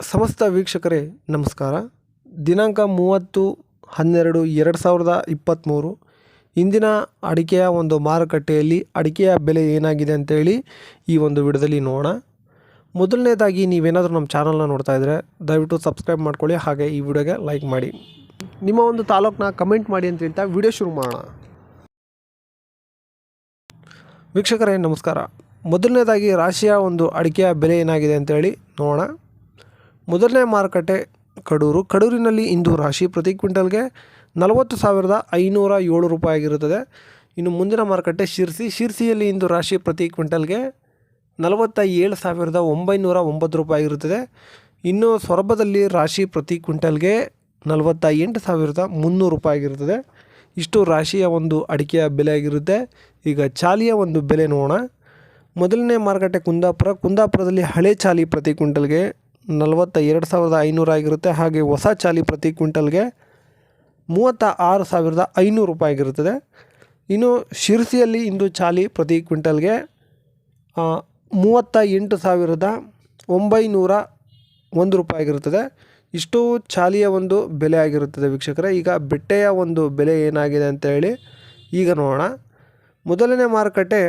ಸಮಸ್ತ ವೀಕ್ಷಕರೇ, ನಮಸ್ಕಾರ. ದಿನಾಂಕ ಮೂವತ್ತು ಹನ್ನೆರಡು ಎರಡು ಸಾವಿರದ ಇಪ್ಪತ್ತ್ಮೂರು ಇಂದಿನ ಅಡಿಕೆಯ ಒಂದು ಮಾರುಕಟ್ಟೆಯಲ್ಲಿ ಅಡಿಕೆಯ ಬೆಲೆ ಏನಾಗಿದೆ ಅಂತೇಳಿ ಈ ಒಂದು ವಿಡಿಯೋದಲ್ಲಿ ನೋಡೋಣ. ಮೊದಲನೇದಾಗಿ ನೀವೇನಾದರೂ ನಮ್ಮ ಚಾನಲ್ನ ನೋಡ್ತಾ ಇದ್ದರೆ ದಯವಿಟ್ಟು ಸಬ್ಸ್ಕ್ರೈಬ್ ಮಾಡ್ಕೊಳ್ಳಿ, ಹಾಗೆ ಈ ವಿಡಿಯೋಗೆ ಲೈಕ್ ಮಾಡಿ. ನಿಮ್ಮ ಒಂದು ತಾಲೂಕನ್ನ ಕಮೆಂಟ್ ಮಾಡಿ ಅಂತ ಹೇಳ್ತಾ ವಿಡಿಯೋ ಶುರು ಮಾಡೋಣ. ವೀಕ್ಷಕರೇ, ನಮಸ್ಕಾರ. ಮೊದಲನೇದಾಗಿ ರಾಶಿಯ ಒಂದು ಅಡಿಕೆಯ ಬೆಲೆ ಏನಾಗಿದೆ ಅಂತೇಳಿ ನೋಡೋಣ. ಮೊದಲನೇ ಮಾರುಕಟ್ಟೆ ಕಡೂರು. ಕಡೂರಿನಲ್ಲಿ ಇಂದು ರಾಶಿ. ಪ್ರತಿ ಕ್ವಿಂಟಲ್ಗೆ ನಲವತ್ತು ಸಾವಿರದ ಐನೂರ ಏಳು ರೂಪಾಯಿ ಆಗಿರುತ್ತದೆ ಇನ್ನು ಮುಂದಿನ ಮಾರುಕಟ್ಟೆ ಶಿರ್ಸಿ. ಶಿರ್ಸಿಯಲ್ಲಿ ಇಂದು ರಾಶಿ ಪ್ರತಿ ಕ್ವಿಂಟಲ್ಗೆ ನಲವತ್ತ ಏಳು ಸಾವಿರದ ಒಂಬೈನೂರ ಒಂಬತ್ತು ರೂಪಾಯಿ ಆಗಿರುತ್ತದೆ ಇನ್ನು ಸೊರಬದಲ್ಲಿ ರಾಶಿ ಪ್ರತಿ ಕ್ವಿಂಟಲ್ಗೆ ನಲವತ್ತ ಎಂಟು ಸಾವಿರದ ಮುನ್ನೂರು ರೂಪಾಯಿ ಆಗಿರುತ್ತದೆ ಇಷ್ಟು ರಾಶಿಯ ಒಂದು ಅಡಿಕೆಯ ಬೆಲೆ ಆಗಿರುತ್ತೆ ಈಗ ಚಾಲಿಯ ಒಂದು ಬೆಲೆ ನೋಡೋಣ. ಮೊದಲನೇ ಮಾರುಕಟ್ಟೆ ಕುಂದಾಪುರ. ಕುಂದಾಪುರದಲ್ಲಿ ಹಳೆ ಚಾಲಿ ಪ್ರತಿ ಕ್ವಿಂಟಲ್ಗೆ ನಲವತ್ತ ಎರಡು ಸಾವಿರದ ಐನೂರು ಆಗಿರುತ್ತೆ. ಹಾಗೆ ಹೊಸ ಚಾಲಿ ಪ್ರತಿ ಕ್ವಿಂಟಲ್ಗೆ ಮೂವತ್ತ ಆರು ಸಾವಿರದ ಐನೂರು ರೂಪಾಯಿ ಆಗಿರುತ್ತದೆ. ಇನ್ನು ಶಿರಸಿಯಲ್ಲಿ ಇಂದು ಚಾಲಿ ಪ್ರತಿ ಕ್ವಿಂಟಲ್ಗೆ ಮೂವತ್ತ ಎಂಟು ಸಾವಿರದ ಒಂಬೈನೂರ ಒಂದು ರೂಪಾಯಿ ಆಗಿರುತ್ತದೆ. ಇಷ್ಟು ಚಾಲಿಯ ಒಂದು ಬೆಲೆ ಆಗಿರುತ್ತದೆ ವೀಕ್ಷಕರೇ. ಈಗ ಬೆಟ್ಟೆಯ ಒಂದು ಬೆಲೆ ಏನಾಗಿದೆ ಅಂತ ಹೇಳಿ ಈಗ ನೋಡೋಣ. ಮೊದಲನೇ ಮಾರುಕಟ್ಟೆ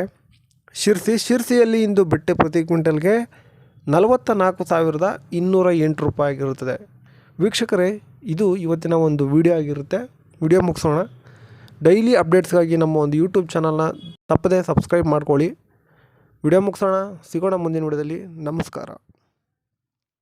ಶಿರ್ಸಿ. ಶಿರ್ಸಿಯಲ್ಲಿ ಇಂದು ಬೆಟ್ಟೆ ಪ್ರತಿ ಕ್ವಿಂಟಲ್ಗೆ ನಲವತ್ತ ನಾಲ್ಕು ಸಾವಿರದ ಇನ್ನೂರ ಎಂಟು ರೂಪಾಯಿ ಆಗಿರುತ್ತದೆ. ವೀಕ್ಷಕರೇ, ಇದು ಇವತ್ತಿನ ಒಂದು ವಿಡಿಯೋ ಆಗಿರುತ್ತೆ. ವಿಡಿಯೋ ಮುಗಿಸೋಣ. ಡೈಲಿ ಅಪ್ಡೇಟ್ಸ್ಗಾಗಿ ನಮ್ಮ ಒಂದು ಯೂಟ್ಯೂಬ್ ಚಾನಲ್ನ ತಪ್ಪದೇ ಸಬ್ಸ್ಕ್ರೈಬ್ ಮಾಡ್ಕೊಳ್ಳಿ. ವಿಡಿಯೋ ಮುಗಿಸೋಣ. ಸಿಗೋಣ ಮುಂದಿನ ವಿಡಿಯೋದಲ್ಲಿ. ನಮಸ್ಕಾರ.